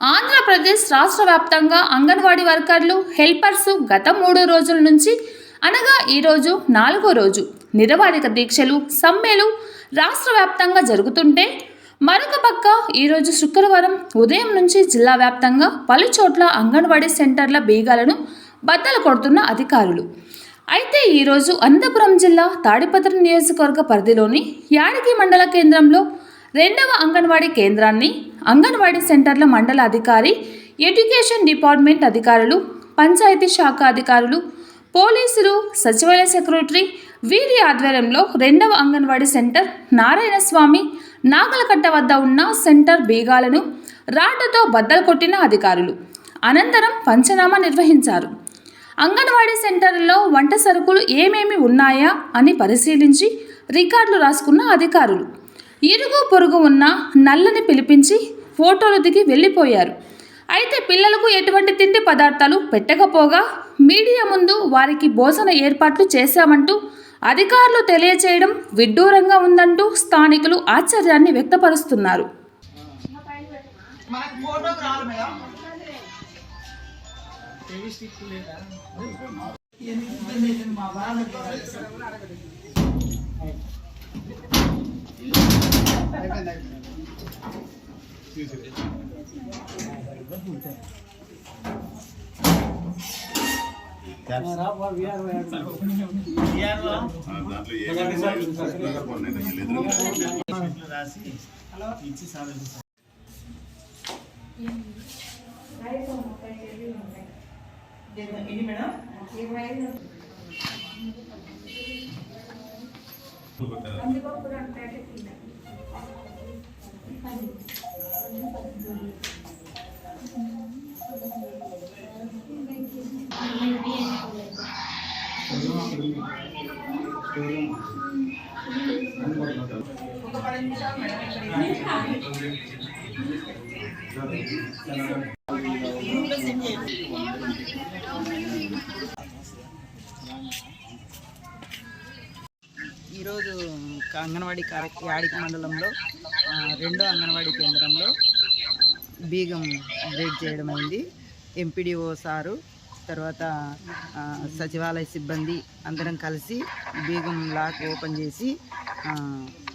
ఆంధ్రప్రదేశ్ రాష్ట్ర వ్యాప్తంగా అంగన్వాడీ వర్కర్లు హెల్పర్స్ గత మూడు రోజుల నుంచి అనగా ఈరోజు నాలుగో రోజు నిరవాధిక దీక్షలు సమ్మెలు రాష్ట్ర వ్యాప్తంగా జరుగుతుంటే మరొక పక్క ఈరోజు శుక్రవారం ఉదయం నుంచి జిల్లా వ్యాప్తంగా పలు చోట్ల అంగన్వాడీ సెంటర్ల బీగాలను బద్దలు కొడుతున్న అధికారులు. అయితే ఈరోజు అనంతపురం జిల్లా తాడిపత్ర నియోజకవర్గ పరిధిలోని యాడికి మండల కేంద్రంలో రెండవ అంగన్వాడీ కేంద్రాన్ని అంగన్వాడీ సెంటర్ల మండల అధికారి ఎడ్యుకేషన్ డిపార్ట్మెంట్ అధికారులు పంచాయతీ శాఖ అధికారులు పోలీసులు సచివాలయ సెక్రటరీ వీరి ఆధ్వర్యంలో రెండవ అంగన్వాడీ సెంటర్ నారాయణస్వామి నాగలకట్ట వద్ద ఉన్న సెంటర్ బీగాలను రాడ్డుతో బద్దలు కొట్టిన అధికారులు. అనంతరం పంచనామా నిర్వహించారు. అంగన్వాడీ సెంటర్లో వంట సరుకులు ఏమేమి ఉన్నాయా అని పరిశీలించి రికార్డులు రాసుకున్న అధికారులు. ఇరుగు పొరుగు ఉన్న నల్లని పిలిపించి ఫోటోలు దిగి వెళ్ళిపోయారు. అయితే పిల్లలకు ఎటువంటి తిండి పదార్థాలు పెట్టకపోగా మీడియా ముందు వారికి భోజన ఏర్పాట్లు చేశామంటూ అధికారులు తెలియచేయడం విడ్డూరంగా ఉందంటూ స్థానికులు ఆశ్చర్యాన్ని వ్యక్తపరుస్తున్నారు. ఫోటోకి రావాలి మేడం మా బాగా ఇది మేడం ఒక పది ఈరోజు అంగన్వాడీ కార్య యాడిక మండలంలో రెండో అంగన్వాడీ కేంద్రంలో బీగం బ్రేక్ చేయడం అయింది. ఎంపీడీఓ సారు తర్వాత సచివాలయ సిబ్బంది అందరం కలిసి బీగం లాక్ ఓపెన్ చేసి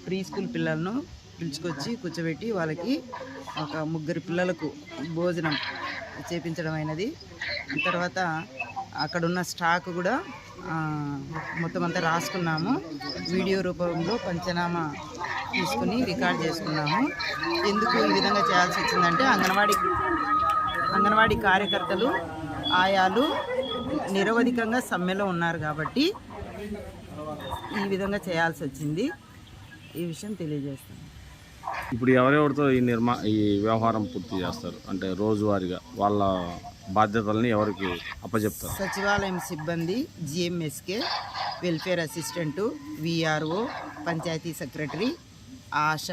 ప్రీ స్కూల్ పిల్లలను పిలుచుకొచ్చి కూర్చోబెట్టి వాళ్ళకి ఒక ముగ్గురు పిల్లలకు భోజనం చేపించడం అయినది. తర్వాత అక్కడున్న స్టాక్ కూడా మొత్తం అంతా రాసుకున్నాము. వీడియో రూపంలో పంచనామా తీసుకుని రికార్డ్ చేసుకున్నాము. ఎందుకు ఈ విధంగా చేయాల్సి వచ్చిందంటే అంగన్వాడీ అంగన్వాడీ కార్యకర్తలు ఆయాలు నిరవధికంగా సమ్మెలో ఉన్నారు కాబట్టి ఈ విధంగా చేయాల్సి వచ్చింది. ఈ విషయం తెలియజేస్తాను. ఇప్పుడు ఎవరెవరితో ఈ నిర్మా ఈ వ్యవహారం పూర్తి చేస్తారు? అంటే రోజువారీగా వాళ్ళ బాధ్యతల్ని ఎవరికి అప్పచెప్తారు సచివాలయం సిబ్బంది GMSK welfare assistant VRO panchayat secretary ASHA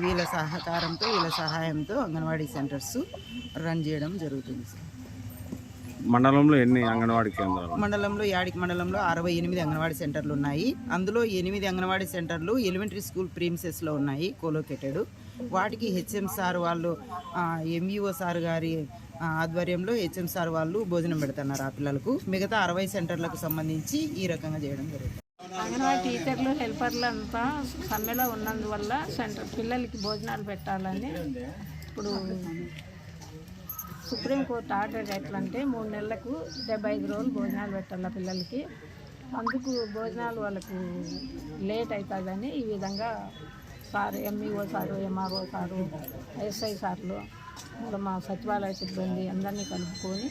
వీళ్ళ సహకారంతో వీళ్ళ సహాయంతో అంగన్వాడీ సెంటర్స్ రన్ చేయడం జరుగుతుంది సార్. మండలంలో ఎన్ని అంగన్వాడీ కేంద్రాలు మండలంలో యాడికి మండలంలో అరవై ఎనిమిది అంగన్వాడీ సెంటర్లు ఉన్నాయి. అందులో ఎనిమిది అంగన్వాడీ సెంటర్లు ఎలిమెంటరీ స్కూల్ ప్రీమిసెస్లో ఉన్నాయి కోలోకేటెడ్. వాటికి హెచ్ఎం సార్ వాళ్ళు ఎంఈఓ సార్ గారి ఆ, ఆధ్వర్యంలో హెచ్ఎం సార్ వాళ్ళు భోజనం పెడుతున్నారు ఆ పిల్లలకు. మిగతా అరవై సెంటర్లకు సంబంధించి ఈ రకంగా చేయడం జరుగుతుంది. అంగన్వాడీ టీచర్లు హెల్పర్లు అంతా సమ్మెలో ఉన్నందువల్ల సెంటర్ పిల్లలకి భోజనాలు పెట్టాలని ఇప్పుడు సుప్రీంకోర్టు ఆర్డర్ ఎట్లా అంటే మూడు నెలలకు డెబ్బై ఐదు రోజులు భోజనాలు పెట్టాల పిల్లలకి. అందుకు భోజనాలు వాళ్ళకు లేట్ అవుతుందని ఈ విధంగా sir MEO sir MRO sir SI సార్లు మా సచివాలయ సిబ్బంది అందరినీ కలుపుకొని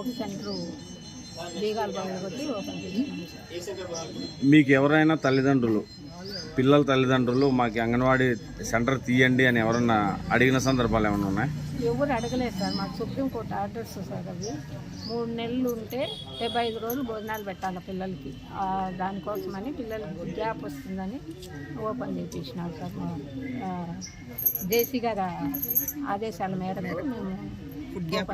ఒక సెంటరు బీగాలు పగలగొట్టి ఓపెన్ చేసినాం సార్ మీకు ఎవరైనా తల్లిదండ్రులు పిల్లల తల్లిదండ్రులు మాకు అంగన్వాడీ సెంటర్ తీయండి అని ఎవరన్నా అడిగిన సందర్భాలు ఏమైనా ఉన్నాయి? ఎవరు అడగలేదు సార్. మాకు సుప్రీంకోర్టు ఆర్డర్స్ సార్ అవి. మూడు నెలలు ఉంటే డెబ్బై ఐదు రోజులు భోజనాలు పెట్టాలి పిల్లలకి. ఆ, దానికోసమని పిల్లలకి గ్యాప్ వస్తుందని ఓపెన్ చేయించినారు సార్ జేసీ గారి ఆదేశాల మేరకు మేము ఫుడ్ గ్యాప్